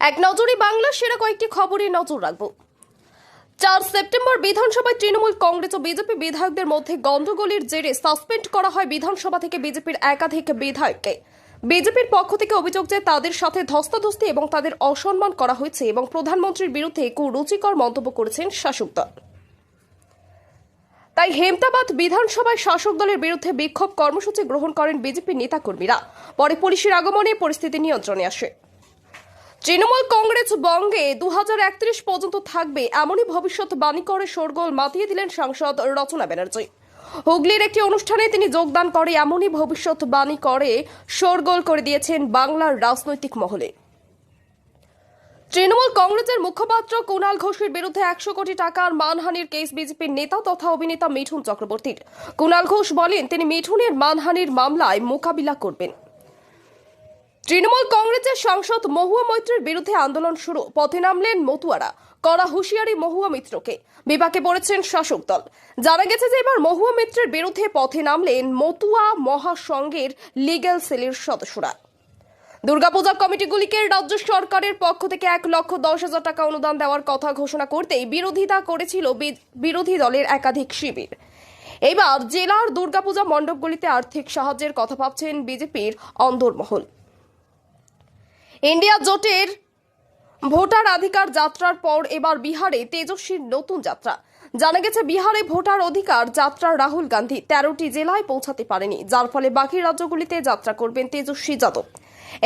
এক নজরে বাংলার সেরা কয়েকটি খবরে নজর রাখব। চার সেপ্টেম্বর বিধানসভায় তৃণমূল কংগ্রেস ও বিজেপি বিধায়কদের মধ্যে গন্ডগোলের জেরে সাসপেন্ড করা হয় বিধানসভা থেকে বিজেপির একাধিক বিধায়ককে। বিজেপির পক্ষ থেকে অভিযোগ যে তাদের সাথে ধস্তাধস্তি এবং তাদের অসম্মান করা হয়েছে এবং প্রধানমন্ত্রীর বিরুদ্ধে কুরুচিকর মন্তব্য করেছেন শাসক দল। তাই হেমতাবাদ বিধানসভায় শাসক দলের বিরুদ্ধে বিক্ষোভ কর্মসূচি গ্রহণ করেন বিজেপি নেতাকর্মীরা। পরে পুলিশের আগমনে পরিস্থিতি নিয়ন্ত্রণে আসে। তৃণমূল কংগ্রেস বঙ্গে দু হাজার একত্রিশ পর্যন্ত থাকবে, এমনই ভবিষ্যৎ বাণী করে শোরগোল মাতিয়ে দিলেন সাংসদ রচনা ব্যানার্জি। হুগলির একটি অনুষ্ঠানে তিনি যোগদান করে, এমনই ভবিষ্যৎ বাণী করে শোরগোল করে দিয়েছেন বাংলার রাজনৈতিক মহলে। তৃণমূল কংগ্রেসের মুখপাত্র কুণাল ঘোষের বিরুদ্ধে একশো কোটি টাকার মানহানির কেস বিজেপির নেতা তথা অভিনেতা মিঠুন চক্রবর্তীর। কুণাল ঘোষ বলেন, তিনি মিঠুনের মানহানির মামলায় মোকাবিলা করবেন। তৃণমূল কংগ্রেসের সাংসদ মহুয়া মৈত্রের বিরুদ্ধে আন্দোলন শুরু। পথে নামলেন মতুয়ারা করা হুঁশিয়ারি মহুয়া মিত্রকে। বিপাকে পড়েছেন শাসক দল। জানা গেছে যে এবার মহুয়া মিত্রের বিরুদ্ধে পথে নামলেন মতুয়া মহাসংঘের লিগ্যাল সেলের সদস্যরা। দুর্গাপূজা কমিটিগুলিকে রাজ্য সরকারের পক্ষ থেকে এক লক্ষ দশ হাজার টাকা অনুদান দেওয়ার কথা ঘোষণা করতেই বিরোধিতা করেছিল বিরোধী দলের একাধিক শিবির। এবার জেলার দুর্গাপূজা মণ্ডপগুলিতে আর্থিক সাহায্যের কথা ভাবছেন বিজেপির অন্দরমহল। ইন্ডিয়া জোটের ভোটার অধিকার যাত্রার পর এবার বিহারে তেজস্বীর নতুন যাত্রা। জানা গেছে, বিহারে ভোটার অধিকার যাত্রা রাহুল গান্ধী তেরোটি জেলায় পৌঁছাতে পারেনি, যার ফলে বাকি রাজ্যগুলিতে যাত্রা করবেন তেজস্বী যাদব।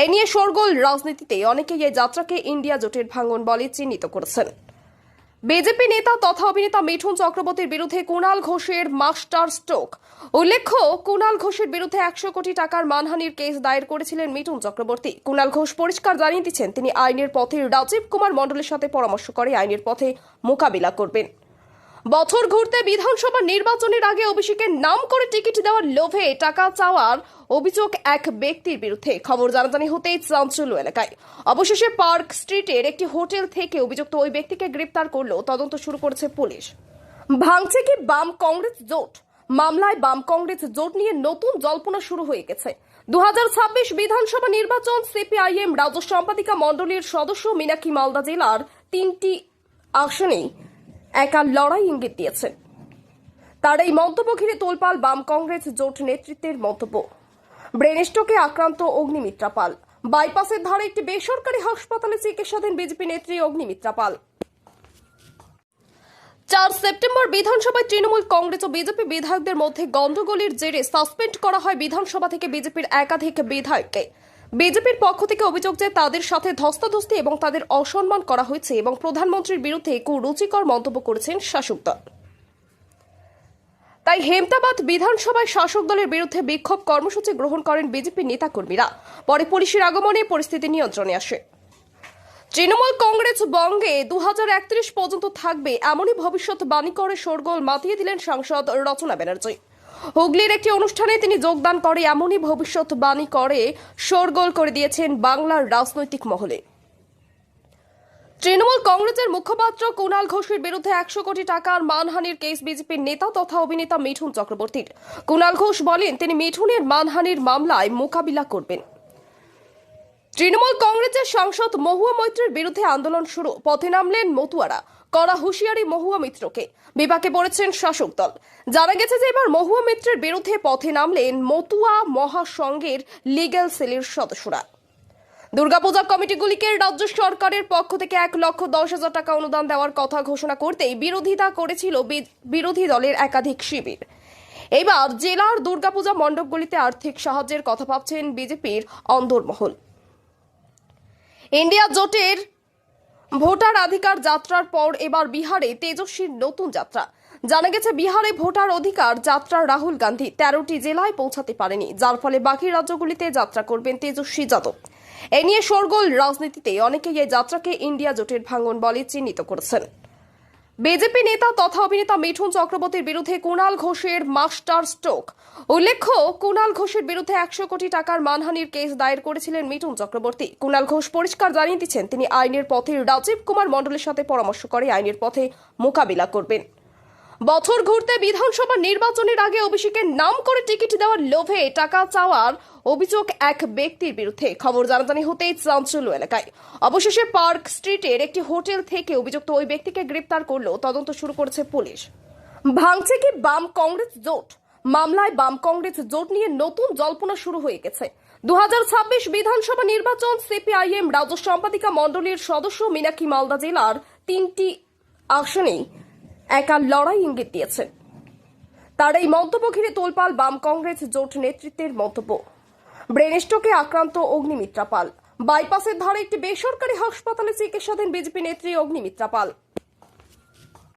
এ নিয়ে শোরগোল রাজনীতিতে অনেকেই এই যাত্রাকে ইন্ডিয়া জোটের ভাঙন বলে চিহ্নিত করেছেন। বিজেপি নেতা তথা অভিনেতা মিঠুন চক্রবর্তীর বিরুদ্ধে কুণাল ঘোষের মাস্টার স্ট্রোক। উল্লেখ্য, কুণাল ঘোষের বিরুদ্ধে একশো কোটি টাকার মানহানির কেস দায়ের করেছিলেন মিঠুন চক্রবর্তী। কুণাল ঘোষ পরিষ্কার জানিয়ে দিচ্ছেন, তিনি আইনের পথে রাজীব কুমার মণ্ডলের সাথে পরামর্শ করে আইনের পথে মোকাবিলা করবেন। বছর ঘুরতে বিধানসভা নির্বাচনের আগে অভিষেকের নাম করে টিকিট দেওয়ার লোভে টাকা চাওয়ার অভিযোগ এক ব্যক্তির বিরুদ্ধে। খবর জানাজানি হতেই চাঞ্চল্য এলাকায়। অবশেষে পার্ক স্ট্রিটের একটি হোটেল থেকে অভিযুক্ত ওই ব্যক্তিকে গ্রেপ্তার করল। তদন্ত শুরু করেছে পুলিশ। ভাঙছে কি বাম কংগ্রেস জোট? মামলায় বাম কংগ্রেস জোট নিয়ে নতুন জল্পনা শুরু হয়ে গেছে। দু হাজার ছাব্বিশ বিধানসভা নির্বাচন সিপিআইএম রাজ্য সম্পাদিকা মণ্ডলীর সদস্য মীনাক্ষী মালদা জেলার তিনটি আসনেই একা লড়াই ইঙ্গিত দিয়েছেন। তার এই মন্তব্য ঘিরে তোলপাল বাম কংগ্রেস জোট নেতৃত্বের মন্তব্য। ব্রেনস্ট্রোকে আক্রান্ত অগ্নিমিত্রা পাল। বাইপাসের ধারে একটি বেসরকারি হাসপাতালে চিকিৎসাধীন বিজেপি নেত্রী অগ্নিমিত্রা পাল। চার সেপ্টেম্বর বিধানসভায় তৃণমূল কংগ্রেস ও বিজেপি বিধায়কদের মধ্যে গন্ডগোলের জেরে সাসপেন্ড করা হয় বিধানসভা থেকে বিজেপির একাধিক বিধায়ককে। বিজেপির পক্ষ থেকে অভিযোগ যে তাদের সাথে ধস্তাধস্তি এবং তাদের অসম্মান করা হয়েছে এবং প্রধানমন্ত্রীর বিরুদ্ধে কুরুচিকর মন্তব্য করেছেন শাসক দল। তাই হেমতাবাদ বিধানসভায় শাসক দলের বিরুদ্ধে বিক্ষোভ কর্মসূচি গ্রহণ করেন বিজেপি নেতাকর্মীরা। পরে পুলিশের আগমনে পরিস্থিতি নিয়ন্ত্রণে আসে। তৃণমূল কংগ্রেস বঙ্গে দু হাজার একত্রিশ পর্যন্ত থাকবে এমনই ভবিষ্যৎ বাণী করে শোরগোল মাতিয়ে দিলেন সাংসদ রচনা ব্যানার্জি। হুগলির একটি অনুষ্ঠানে তিনি যোগদান করে, এমনই ভবিষ্যৎবাণী করে, শোরগোল করে দিয়েছেন বাংলার রাজনৈতিক মহলে। তৃণমূল কংগ্রেসের মুখপাত্র কুণাল ঘোষের বিরুদ্ধে একশো কোটি টাকার মানহানির কেস বিজেপির নেতা তথা অভিনেতা মিঠুন চক্রবর্তীর। কুণাল ঘোষ বলেন, তিনি মিঠুনের মানহানির মামলায় মোকাবিলা করবেন। তৃণমূল কংগ্রেসের সাংসদ মহুয়া মৈত্রের বিরুদ্ধে আন্দোলন শুরু, পথে নামলেন মতুয়ারা। করা হুঁশিয়ারি মহুয়া মিত্রকে। বিপাকে পড়েছেন শাসক দল। জানা গেছে যে এবার মহুয়া মিত্রের বিরুদ্ধে পথে নামলেন মতুয়া মহাসংঘের লিগ্যাল সেলের সদস্যরা। দুর্গাপূজা কমিটিগুলিকে রাজ্য সরকারের পক্ষ থেকে এক লক্ষ দশ হাজার টাকা অনুদান দেওয়ার কথা ঘোষণা করতেই বিরোধিতা করেছিল বিরোধী দলের একাধিক শিবির। এবার জেলার দুর্গাপূজা মণ্ডপগুলিতে আর্থিক সাহায্যের কথা ভাবছেন বিজেপির অন্দরমহল। ইন্ডিয়া জোটের ভোটার অধিকার যাত্রার পর এবার বিহারে তেজস্বীর নতুন যাত্রা। জানা গেছে, বিহারে ভোটার অধিকার যাত্রা রাহুল গান্ধী তেরোটি জেলায় পৌঁছাতে পারেনি, যার ফলে বাকি রাজ্যগুলিতে যাত্রা করবেন তেজস্বী যাদব। এ নিয়ে শোরগোল রাজনীতিতে অনেকেই এই যাত্রাকে ইন্ডিয়া জোটের ভাঙন বলে চিহ্নিত করেছেন। বিজেপি নেতা তথা অভিনেতা মিঠুন চক্রবর্তীর বিরুদ্ধে কুণাল ঘোষের মাস্টার স্ট্রোক। উল্লেখ্য, কুণাল ঘোষের বিরুদ্ধে একশো কোটি টাকার মানহানির কেস দায়ের করেছিলেন মিঠুন চক্রবর্তী। কুণাল ঘোষ পরিষ্কার জানিয়ে দিচ্ছেন, তিনি আইনের পথে রাজীব কুমার মণ্ডলের সাথে পরামর্শ করে আইনের পথে মোকাবিলা করবেন। বছর ঘুরতে বিধানসভা নির্বাচনের আগে অভিষেকের নাম করে টিকিট দেওয়ার লোভে টাকা চাওয়ার অভিযোগ এক ব্যক্তির বিরুদ্ধে। খবর জানাজানি হতেই চাঞ্চল্য এলাকায়। অবশেষে পার্ক স্ট্রিটের একটি হোটেল থেকে অভিযুক্ত ওই ব্যক্তিকে গ্রেপ্তার করল তদন্ত শুরু করেছে পুলিশ। ভাঙছে কি বাম কংগ্রেস জোট? মামলায় বাম কংগ্রেস জোট নিয়ে নতুন জল্পনা শুরু হয়ে গেছে। দু হাজার ছাব্বিশ বিধানসভা নির্বাচন, সিপিআইএম রাজ্য সম্পাদিকা মণ্ডলীর সদস্য মীনাক্ষী মালদা জেলার তিনটি আসনেই একা লড়াই ইঙ্গিত দিয়েছেন তার এই মন্তব্য ঘিরে তোলপাল বাম কংগ্রেস জোট নেতৃত্বের মন্তব্য। ব্রেনেস্টকে আক্রান্ত অগ্নিমিত্রা পাল। বাইপাসের ধারে একটি বেসরকারি হাসপাতালে চিকিৎসাধীন বিজেপি নেত্রী অগ্নিমিত্রা পাল।